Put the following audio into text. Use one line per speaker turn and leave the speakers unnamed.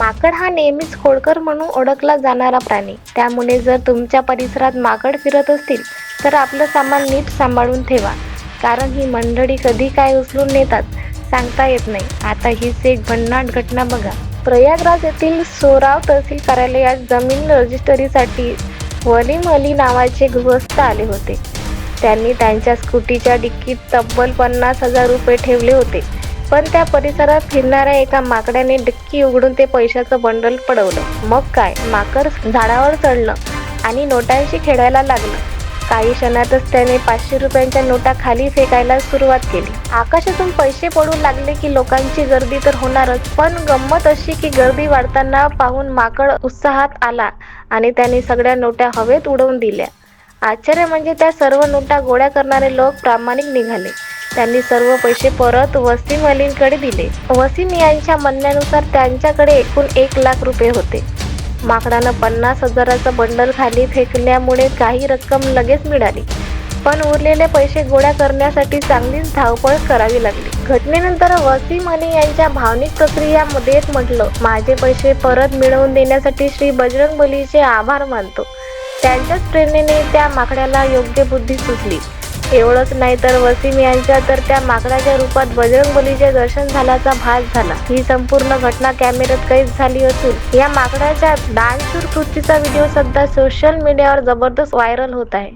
माकड हा नेहमीच खोडकर म्हणून ओळखला जाणारा प्राणी. त्यामुळे जर तुमच्या परिसरात माकड फिरत असतील तर आपलं सामान नीट सांभाळून ठेवा. कारण ही मंडळी कधी काय उचलून नेतात सांगता येत नाही. आता हीच एक भन्नाट घटना बघा. प्रयागराज येथील सोराव तहसील कार्यालयात जमीन रजिस्टरीसाठी वलीम अली नावाचे गृहस्थ आले होते. त्यांनी त्यांच्या स्कूटीच्या डिक्कीत तब्बल पन्नास हजार रुपये ठेवले होते. पण त्या परिसरात फिरणाऱ्या एका माकड्याने डिक्की उघडून ते पैशाचं बंडल पडवलं. मग काय? माकड झाडावर चढलं आणि नोटांशी खेळायला लागलं. काही क्षणातच त्याने पाचशे रुपयांच्या नोटा खाली फेकायला सुरुवात केली. आकाशातून पैसे पडू लागले की लोकांची गर्दी तर होणारच पण गंमत अशी की गर्दी वाढताना पाहून माकड उत्साहात आला आणि त्याने सगळ्या नोट्या हवेत उडवून दिल्या. आश्चर्य म्हणजे त्या सर्व नोटा गोळ्या करणारे लोक प्रामाणिक निघाले. त्यांनी सर्व पैसे परत वसीम अलींकडे दिले. वसीम यांच्या म्हणण्यानुसार त्यांच्याकडे एकूण एक लाख रुपये होते. माकडानं पन्नास हजाराचं बंडल खाली फेकल्यामुळे काही रक्कम लगेच मिळाली. पण उरलेले पैसे गोळा करण्यासाठी चांगलीच धावपळ करावी लागली. घटनेनंतर वसीम अली यांच्या भावनिक प्रक्रियामध्ये म्हटलं माझे पैसे परत मिळवून देण्यासाठी श्री बजरंग बलीचे आभार मानतो. त्यांच्याच प्रेरणेने त्या माकड्याला योग्य बुद्धी सुचली. एवढंच नाही तर वसीम यांच्या तर त्या माकडाच्या रूपात बजरंग बलीचे दर्शन झाल्याचा भास झाला. ही संपूर्ण घटना कॅमेऱ्यात कैद झाली असून या माकडाच्या दानशूर कृतीचा व्हिडिओ सध्या सोशल मीडियावर जबरदस्त व्हायरल होत आहे.